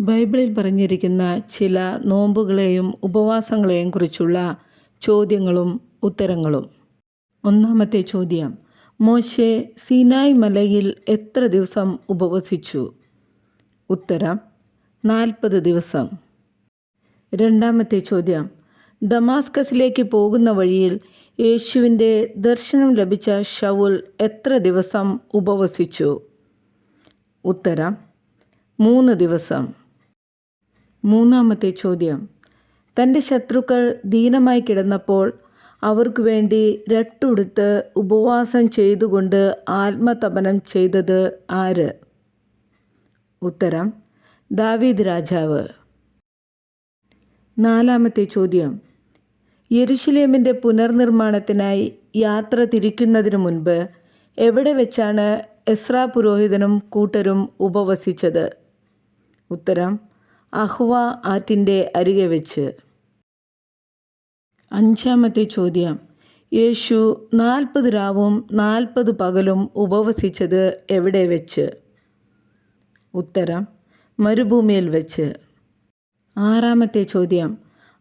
ബൈബിളിൽ പറഞ്ഞിരിക്കുന്ന ചില നോമ്പുകളെയും ഉപവാസങ്ങളെയും കുറിച്ചുള്ള ചോദ്യങ്ങളും ഉത്തരങ്ങളും. ഒന്നാമത്തെ ചോദ്യം മോശെ സീനായ് മലയിൽ എത്ര ദിവസം ഉപവസിച്ചു? ഉത്തരം നാൽപ്പത് ദിവസം. രണ്ടാമത്തെ ചോദ്യം ഡമാസ്കസിലേക്ക് പോകുന്ന വഴിയിൽ യേശുവിന്റെ ദർശനം ലഭിച്ച ഷൗൽ എത്ര ദിവസം ഉപവസിച്ചു? ഉത്തരം മൂന്ന് ദിവസം. മൂന്നാമത്തെ ചോദ്യം. തന്റെ ശത്രുക്കൾ ദീനമായി കിടന്നപ്പോൾ അവർക്ക് വേണ്ടി രട്ടുടുത്ത് ഉപവാസം ചെയ്തുകൊണ്ട് ആത്മതപനം ചെയ്തത് ആര്? ഉത്തരം ദാവീദ് രാജാവ്. നാലാമത്തെ ചോദ്യം. യരുഷലേമിന്റെ പുനർനിർമ്മാണത്തിനായി യാത്ര തിരിക്കുന്നതിന് മുൻപ് എവിടെ വെച്ചാണ് എസ്രാ പുരോഹിതനും കൂട്ടരും ഉപവസിച്ചത്? ഉത്തരം അഹ്വ ആറ്റിന്റെ അരികെ വെച്ച്. അഞ്ചാമത്തെ ചോദ്യം. യേശു നാൽപ്പത് രാവും നാൽപ്പത് പകലും ഉപവസിച്ചത് എവിടെ വെച്ച്? ഉത്തരം മരുഭൂമിയിൽ വെച്ച്. ആറാമത്തെ ചോദ്യം.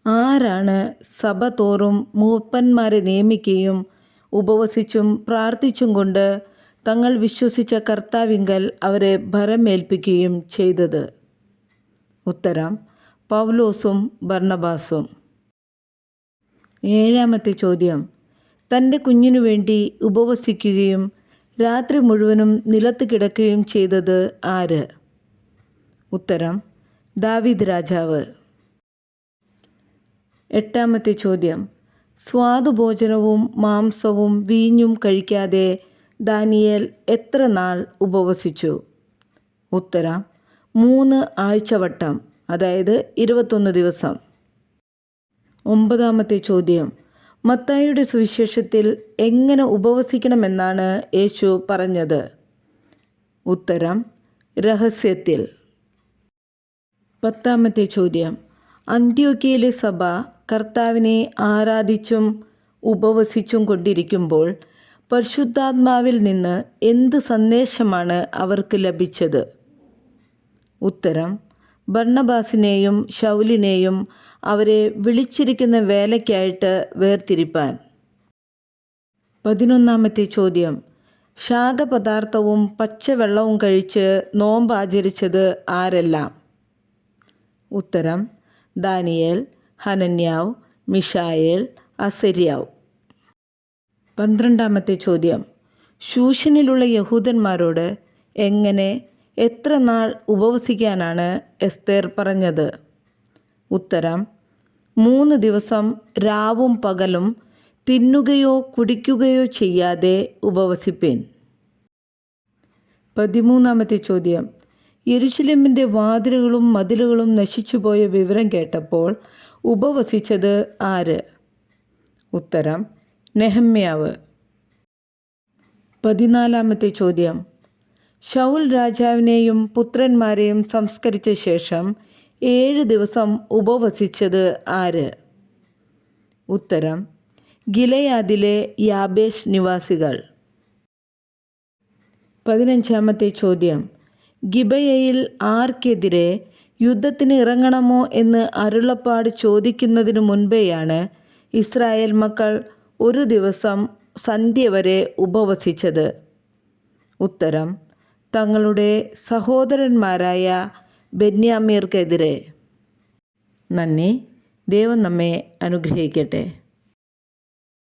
ആരാണ് സഭ തോറും മൂപ്പന്മാരെ നിയമിക്കുകയും ഉപവസിച്ചും പ്രാർത്ഥിച്ചും കൊണ്ട് തങ്ങൾ വിശ്വസിച്ച കർത്താവിങ്കൽ അവരെ ഭരമേൽപ്പിക്കുകയും ചെയ്തത്? ഉത്തരം പൗലോസും ബർണബാസും. ഏഴാമത്തെ ചോദ്യം തന്റെ കുഞ്ഞിനു വേണ്ടി ഉപവസിക്കുകയും രാത്രി മുഴുവനും നിലത്ത് കിടക്കുകയും ചെയ്തത് ആര്? ഉത്തരം ദാവിദ് രാജാവ്. എട്ടാമത്തെ ചോദ്യം സ്വാദുഭോജനവും മാംസവും വീഞ്ഞും കഴിക്കാതെ ദാനിയേൽ എത്ര നാൾ ഉപവസിച്ചു? ഉത്തരം മൂന്ന് ആഴ്ചവട്ടം അതായത് ഇരുപത്തൊന്ന് ദിവസം. ഒമ്പതാമത്തെ ചോദ്യം മത്തായിയുടെ സുവിശേഷത്തിൽ എങ്ങനെ ഉപവസിക്കണമെന്നാണ് യേശു പറഞ്ഞത്? ഉത്തരം രഹസ്യത്തിൽ. പത്താമത്തെ ചോദ്യം അന്ത്യോക്കിയയിലെ സഭ കർത്താവിനെ ആരാധിച്ചും ഉപവസിച്ചും കൊണ്ടിരിക്കുമ്പോൾ പരിശുദ്ധാത്മാവിൽ നിന്ന് എന്ത് സന്ദേശമാണ് അവർക്ക് ലഭിച്ചത്? ഉത്തരം ഭർണബാസിനെയും ഷൗലിനെയും അവരെ വിളിച്ചിരിക്കുന്ന വേലയ്ക്കായിട്ട് വേർതിരിപ്പാൻ. പതിനൊന്നാമത്തെ ചോദ്യം ശാഖപദാർത്ഥവും പച്ചവെള്ളവും കഴിച്ച് നോമ്പ് ആചരിച്ചത് ആരെല്ലാം? ഉത്തരം ദാനിയേൽ ഹനന്യാവ് മിഷായേൽ അസരിയാവ്. പന്ത്രണ്ടാമത്തെ ചോദ്യം ശൂഷനിലുള്ള യഹൂദന്മാരോട് എങ്ങനെ എത്ര നാൾ ഉപവസിക്കാനാണ് എസ്തേർ പറഞ്ഞത്? ഉത്തരം മൂന്ന് ദിവസം രാവും പകലും തിന്നുകയോ കുടിക്കുകയോ ചെയ്യാതെ ഉപവസിപ്പേൻ. പതിമൂന്നാമത്തെ ചോദ്യം യെരുശലേമിന്റെ വാതിലുകളും മതിലുകളും നശിച്ചുപോയ വിവരം കേട്ടപ്പോൾ ഉപവസിച്ചത് ആര്? ഉത്തരം നെഹമ്യാവ്. പതിനാലാമത്തെ ചോദ്യം ഷൗൽ രാജാവിനെയും പുത്രന്മാരെയും സംസ്കരിച്ച ശേഷം ഏഴ് ദിവസം ഉപവസിച്ചത് ആര്? ഉത്തരം ഗിലയാദിലെ യാബേഷ് നിവാസികൾ. പതിനഞ്ചാമത്തെ ചോദ്യം ഗിബയയിൽ ആർക്കെതിരെ യുദ്ധത്തിന് ഇറങ്ങണമോ എന്ന് അരുളപ്പാട് ചോദിക്കുന്നതിനു മുൻപേയാണ് ഇസ്രായേൽ മക്കൾ ഒരു ദിവസം സന്ധ്യ വരെ ഉപവസിച്ചത്. ഉത്തരം തങ്ങളുടെ സഹോദരന്മാരായ ബെന്യാമീർക്കെതിരെ. നന്ദി. ദൈവം നമ്മെ അനുഗ്രഹിക്കട്ടെ.